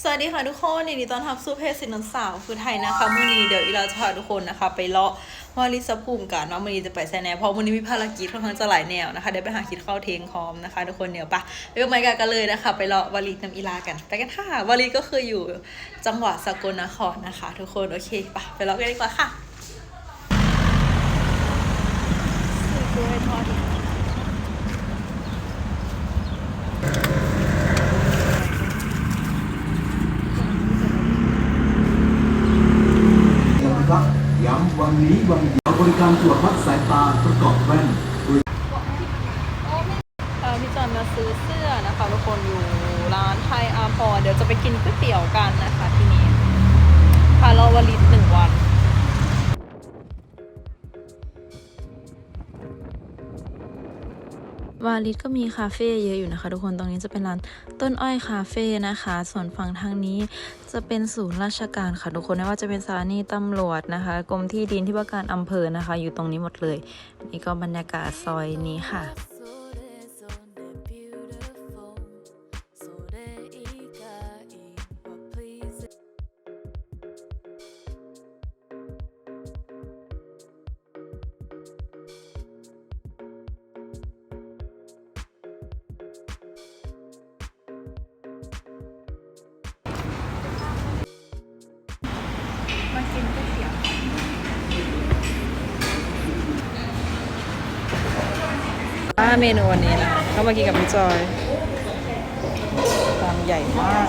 สวัสดีค่ะทุกคนยินดีต้อนรับสู่เพจสินนสาวคือไทยนะคะมื่อนี้เดี๋ยวอีเราจะพาทุกคนนะคะ ไปเลาะวาริสภูมิกันว่ามื่อนี้จะไปแซนแนเพราะมื่อนี้มีภารกิจค่อนข้างจะหลายแนวนะคะเดี๋ยวไปหาคิดเข้าเทงคอมนะคะ ทุกคนเดี๋ยวปะไปกันไปกันเลยนะคะ ไปเลาะวาริสน้ำอีลากันไปกันค่ะวาริสก็คืออยู่จังหวัดสกลนครนะคะ ทุกคนโอเคปะไปเลาะกันดีกว่าค่ะซื้อกล้วยทอด นะครับ ย้ำวันนี้วันเดียวบริการตรวจวัดสายตาประกอบแว่นโดยเอ่อพี่จอนมาซื้อเสื้อนะคะทุกคนอยู่ร้านไทยอาพอเดี๋ยวจะไปกินก๋วยเตี๋ยวกันนะคะที่นี้พาเราวลิตหนึ่ง วาลิดก็มีคาเฟ่เยอะอยู่นะคะ ทุกคนตรงนี้จะเป็นร้านต้นอ้อยคาเฟ่นะคะ ส่วนฝั่งทางนี้จะเป็นศูนย์ราชการค่ะทุกคนไม่ว่าจะเป็นสถานีตำรวจนะคะกรมที่ดินที่ว่าการอำเภอนะคะ อยู่ตรงนี้หมดเลย นี่ก็บรรยากาศซอยนี้ค่ะ กินก๋วยเตี๋ยวว่าเมนูวันนี้นะก็มากินกับพี่จอยตามใหญ่มาก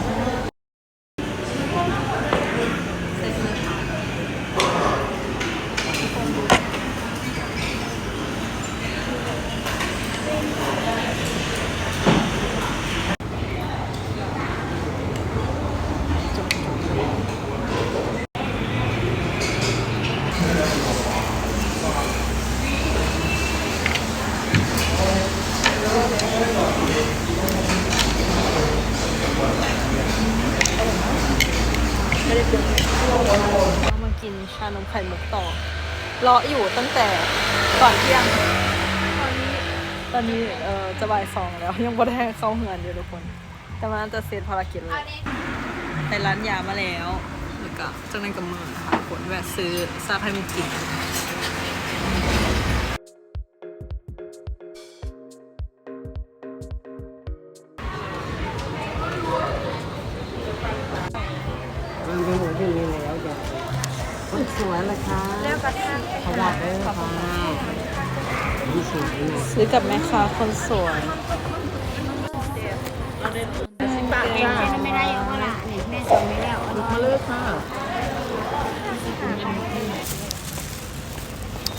เรามากินชานมไข่มุกต่อรออยู่ตั้งแต่ก่อนเที่ยง ตอนนี้ตอนนี้เอ่อจะบ่ายสองแล้ว ยังไม่ได้เข้าเหือนอยู่ทุกคน แต่มันจะเสร็จภารกิจเลยไปร้านยามาแล้วแล้วก็จังนั้นกับมือนะคะผลแวะซื้อซาไข่มุกกิน มันเป็นหมูที่แล้วจ้ะคนสวยเละคะแล้วกระทะขยับเลยค่ะนี่สวยนะซื้อกับแม่ค้าคนสวยปากจ้าไม่ได้เอาละนี่แม่ส่งไม่แล้วมาเลยค่ะ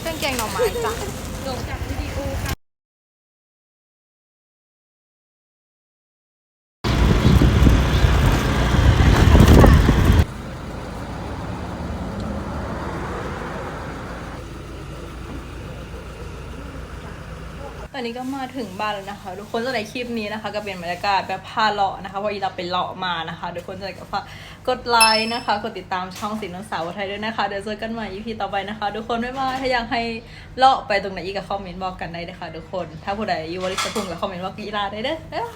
เครื่องแกงหน่อไม้จ้ะ ตอนนี้ก็มาถึงบ้านแล้วนะคะ ทุกคนจะในคลิปนี้นะคะ ก็เป็นบรรยากาศแบบพาเลาะนะคะเพราะอีเราไปเลาะมานะคะ ทุกคนจะก็ฝากกดไลค์นะคะ กดติดตามช่องสินนสาวไทยด้วยนะคะ เดี๋ยวเจอกันใหม่ EP ต่อไปนะคะ ทุกคนไม่ว่าถ้าอยากให้เลาะไปตรงไหนอีกก็คอมเมนต์บอกกันได้นะคะทุกคน ถ้าผู้ใดอยู่บริสภูมิก็คอมเมนต์บอกกีฬาได้เด้อ